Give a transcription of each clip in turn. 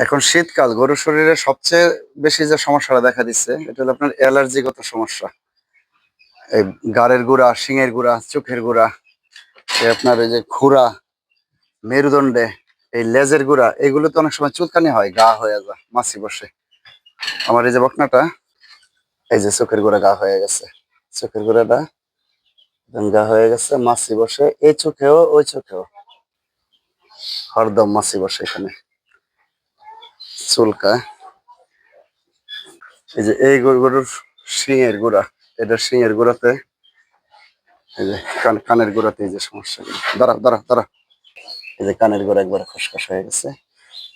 এখন শীতকাল গরুর শরীরে সবচেয়ে বেশি যে সমস্যাটা দেখা দিচ্ছে এটা হলো আপনার অ্যালার্জিগত সমস্যা। এই গাড়ের গুড়া শিঙের গুড়া চোখের গুড়া এই আপনার এই যে খুরা মেরুদণ্ডে এই লেজের গুড়া এগুলো তো অনেক সময় চুলকানি হয় গা হয়ে যায় মাছি বসে। আমার এই যে বকনাটা এই যে চোখের গোড়া গা হয়ে গেছে। চোখের গোড়াটা একদম গা হয়ে গেছে মাছি বসে এই চোখেও ওই চোখেও। হরদম মাছি বসে এখানে। চুলকা। এই যে এই গরু গরুর শিঙের গোড়া, এটা শিঙের গোড়াতে, এই যে কান কানের গোড়াতে এই যে সমস্যা। দাঁড়া দাঁড়া দাঁড়া এই যে কানের গোড়া একবার খসখস হয়ে গেছে।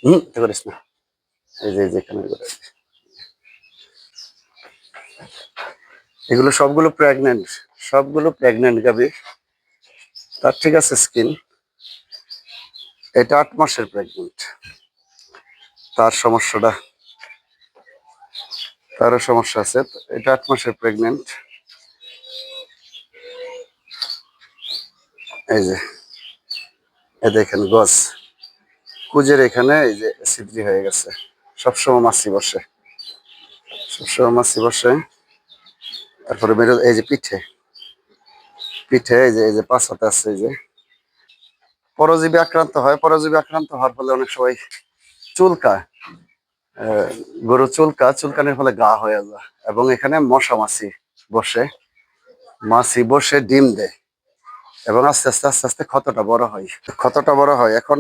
হম করিস না। এই যে এই যে কানের গোড়া। এগুলো সবগুলো প্রেগনেন্ট সবগুলো প্রেগনেন্ট গাবি তার ঠিক আছে স্কিন এটা আট মাসের প্রেগনেন্ট তার সমস্যাটা, তারও সমস্যা আছে। এটা আট মাসের প্রেগনেন্ট এই যে, এ দেখেন গছ কুজের এখানে এই যে ছিদ্রি হয়ে গেছে। সবসময় মাছি বসে। সবসময় মাছি বসে। তারপরে বেরো এই যে পিঠে। পিঠে এই যে এই যে পাঁচাতে আছে এই যে। পরজীবী আক্রান্ত হয়। পরজীবী আক্রান্ত হওয়ার ফলে অনেক সময় চুলকায়। গরু চুলকা, চুলকানির ফলে গা হয়ে যায়। এবং এখানে মশা মাছি বসে। মাছি বসে ডিম দেয়। এবং আস্তে আস্তে আস্তে আস্তে ক্ষতটা বড় হয়। ক্ষতটা বড় হয়। এখন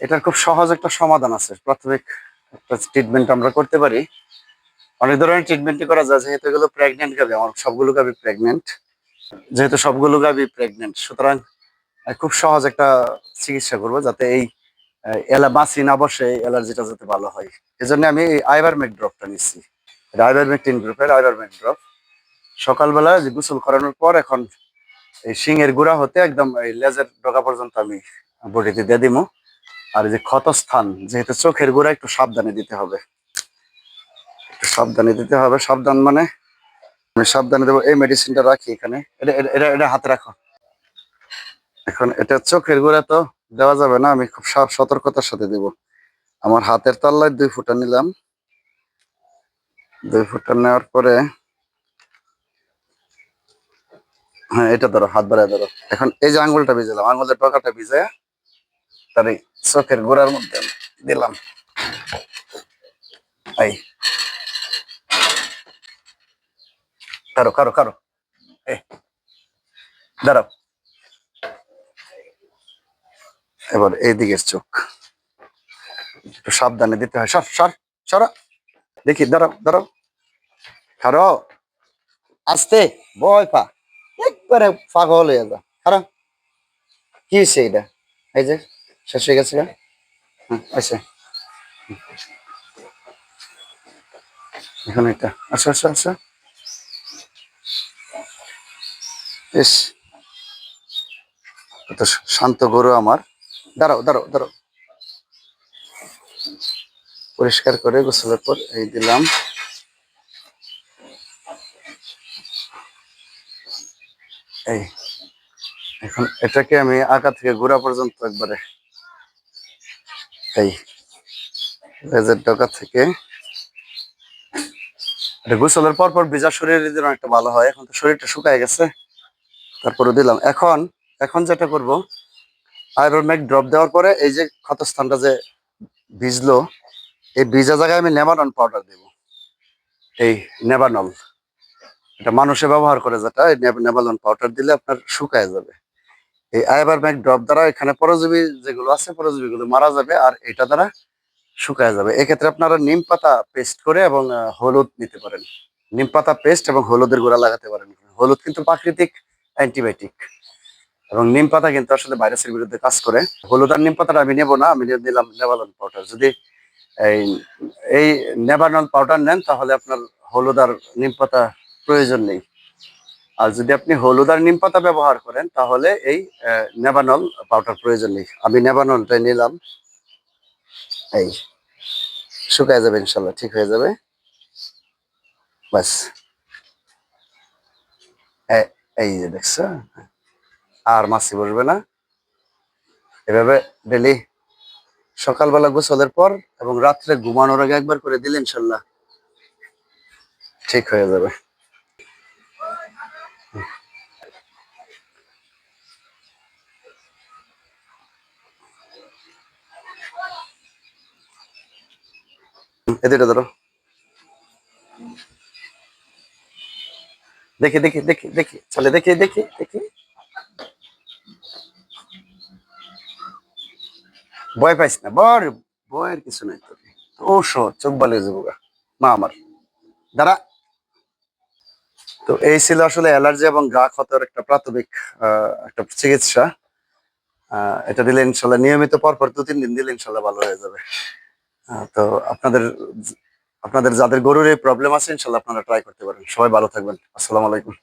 এটার খুব সহজ একটা সমাধান আছে। প্রাথমিক একটা ট্রিটমেন্ট আমরা করতে পারি। অনেক ধরনের ট্রিটমেন্টই করা যায়। যেহেতু এগুলো প্রেগনেন্ট গাবি আমার সবগুলো গাবি প্রেগনেন্ট যেহেতু সবগুলো গাবি প্রেগনেন্ট সুতরাং খুব সহজ একটা চিকিৎসা করব যাতে এই এলা বাঁচি না বসে অ্যালার্জিটা যাতে ভালো হয়। এজন্য আমি এই আইভারমেক ড্রপটা নিচ্ছি এটা আইভারমেক টিন গ্রুপের আইভারমেক ড্রপ। সকালবেলা যে গোসল করানোর পর এখন এই শিংয়ের গুঁড়া হতে একদম এই লেজের ডগা পর্যন্ত আমি বডিতে দিয়ে দিমু। আর যে ক্ষত স্থান যেহেতু চোখের গুঁড়া একটু সাবধানে দিতে হবে। একটু সাবধানে দিতে হবে। সাবধান মানে আমি সাবধানে দেবো। এই মেডিসিনটা রাখি এখানে। এটা এটা হাতে রাখো। এখন এটা চোখের গোড়া তো দেওয়া যাবে না, আমি খুব সাব সতর্কতার সাথে দেব। আমার হাতের তাল্লায় দুই ফুটা নিলাম। দুই ফুটা নেওয়ার পরে হ্যাঁ এটা ধরো, হাত বাড়ায় ধরো। এখন এই যে আঙ্গুলটা ভিজালাম আঙুলের টকাটা ভিজে তার এই চোখের গোড়ার মধ্যে দিলাম। এই। কারও কারও কারও। এই। দাঁড়াও। এবার এই চোখ। একটু সাবধানে দিতে হয়। সর সর, সরা। দেখি, দাঁড়াও দাঁড়াও। খারো। আস্তে বয় পা। একবারে পাগল হয়ে যা খারো। কি হয়েছে এটা এই যে, শেষ হয়ে গেছে? হ্যাঁ আছে এখন এটা আচ্ছা আচ্ছা আচ্ছা। কত শান্ত গরু আমার। দাঁড়াও দাঁড়াও দাঁড়াও। পরিষ্কার করে গোসলের পর এই দিলাম। এই, এখন এটাকে আমি আগা থেকে গোড়া পর্যন্ত একবারে এই লেজের ডগা থেকে গোসলের পর পর ভেজা শরীরের জন্য একটা ভালো হয়। এখন তো শরীরটা শুকায় গেছে। তারপরে দিলাম। এখন এখন যেটা করব আয়রনম্যাক ড্রপ দেওয়ার পরে এই যে ক্ষতস্থানটা যে ভিজলো, এই ভিজা জায়গায় আমি নেভানল পাউডার দেব। এই নেভানল এটা মানুষে ব্যবহার করে যেটা, এই পাউডার দিলে আপনার শুকায় যাবে। এই আইবার ম্যাক ড্রপ দ্বারা এখানে পরজীবী যেগুলো আছে, পরজীবীগুলো মারা যাবে আর এটা দ্বারা শুকায় যাবে। এক্ষেত্রে আপনারা নিম পাতা পেস্ট করে এবং হলুদ নিতে পারেন। নিম পাতা পেস্ট এবং হলুদের গুঁড়া লাগাতে পারেন। হলুদ কিন্তু প্রাকৃতিক অ্যান্টিবায়োটিক এবং নিম পাতা কিন্তু আসলে ভাইরাসের বিরুদ্ধে কাজ করে। হলুদ আর নিম পাতাটা আমি নেব না, আমি নিলাম নেভানল পাউডার। যদি এই এই নেভানল পাউডার নেন, তাহলে আপনার হলুদ আর নিম পাতা প্রয়োজন নেই। আর যদি আপনি হলুদ আর নিম পাতা ব্যবহার করেন, তাহলে এই নেভানল পাউডার প্রয়োজন নেই। আমি নেভানলটা নিলাম। এই, শুকায় যাবে ইনশাল্লাহ, ঠিক হয়ে যাবে। এ- এই যে দেখছ আর মাছি বসবে না। এভাবে ডেলি সকালবেলা গোসলের পর এবং রাত্রে ঘুমানোর আগে একবার করে দিলে ইনশাল্লাহ ঠিক হয়ে যাবে। ধরো। দেখি দেখি দেখি দেখি, চলে দেখি দেখি দেখি। ভয় পাইস না, বর ভয়ের কিছু নাই ও শো, চোখ বালে যাব। মা আমার, দাঁড়া। তো এই ছিল আসলে অ্যালার্জি এবং গা ক্ষতের একটা প্রাথমিক একটা চিকিৎসা। এটা দিলে ইনশাল্লাহ নিয়মিত, পরপর দু তিন দিন দিলে ইনশাল্লাহ ভালো হয়ে যাবে। তো আপনাদের আপনাদের যাদের গরুর এই প্রবলেম আছে, ইনশাল্লাহ আপনারা ট্রাই করতে পারেন। সবাই ভালো থাকবেন। আসসালামু আলাইকুম।